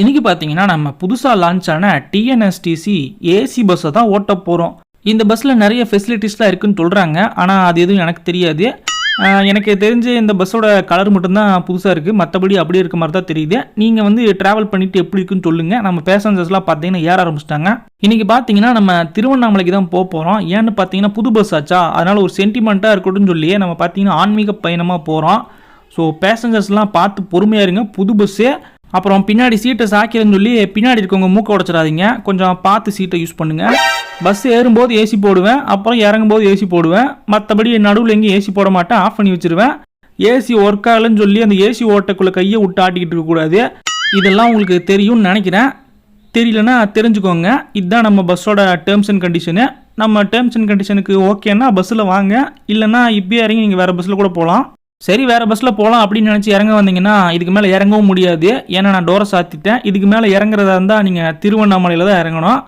இன்னைக்கு பார்த்தீங்கன்னா நம்ம புதுசாக லான்ச் ஆன டிஎன்எஸ்டிசி ஏசி பஸ்ஸை தான் ஓட்ட போகிறோம் இந்த பஸ்ஸில் நிறைய ஃபெசிலிட்டிஸ்லாம் இருக்குன்னு சொல்கிறாங்க ஆனால் அது எதுவும் எனக்கு தெரியாது. எனக்கு தெரிஞ்சு இந்த பஸ்ஸோட கலர் மட்டும்தான் புதுசாக இருக்குது மற்றபடி அப்படியே இருக்க மாதிரி தான் தெரியுது. நீங்கள் வந்து ட்ராவல் பண்ணிட்டு எப்படி இருக்குன்னு சொல்லுங்கள் நம்ம பேசஞ்சர்ஸ்லாம் பார்த்தீங்கன்னா ஏற ஆரம்பிச்சிட்டாங்க. இன்றைக்கி பார்த்தீங்கன்னா நம்ம திருவண்ணாமலைக்கு தான் போக போகிறோம் ஏன்னு பார்த்தீங்கன்னா புது பஸ் ஆச்சா? அதனால் ஒரு சென்டிமெண்ட்டாக இருக்கட்டும்னு சொல்லியே நம்ம பார்த்தீங்கன்னா ஆன்மீக பயணமாக போகிறோம் ஸோ பேசஞ்சர்ஸ்லாம் பார்த்து பொறுமையாக இருங்க. புது பஸ்ஸே அப்புறம் பின்னாடி சீட்டை சாக்கிறேன்னு சொல்லி பின்னாடி இருக்கவங்க மூக்க உடச்சிடாதீங்க. கொஞ்சம் பார்த்து சீட்டை யூஸ் பண்ணுங்கள் பஸ் ஏறும்போது ஏசி போடுவேன். அப்புறம் இறங்கும்போது ஏசி போடுவேன். மற்றபடி நடுவில் எங்கேயும் ஏசி போட மாட்டேன். ஆஃப் பண்ணி வச்சிருவேன். ஏசி ஒர்க் ஆகலைன்னு சொல்லி அந்த ஏசி ஓட்டக்குள்ளே கையை விட்டு ஆட்டிக்கிட்டு இருக்கக்கூடாது இதெல்லாம் உங்களுக்கு தெரியும்னு நினைக்கிறேன். தெரியலனா தெரிஞ்சுக்கோங்க. இதுதான் நம்ம பஸ்ஸோட டேர்ம்ஸ் அண்ட் கண்டிஷனு நம்ம டேர்ம்ஸ் அண்ட் கண்டிஷனுக்கு ஓகேன்னா பஸ்ஸில் வாங்க. இல்லைன்னா இப்பயே இறங்கி நீங்கள் வேறு பஸ்ஸில் கூட போகலாம். சரி வேறு பஸ்ஸில் போகலாம் அப்படின்னு நினச்சி இறங்க வந்தீங்கன்னா இதுக்கு மேலே இறங்கவும் முடியாது. ஏன்னா நான் டோரை சாத்திட்டேன். இதுக்கு மேலே இறங்குறதா இருந்தால் நீங்கள் திருவண்ணாமலையில் தான் இறங்கணும்.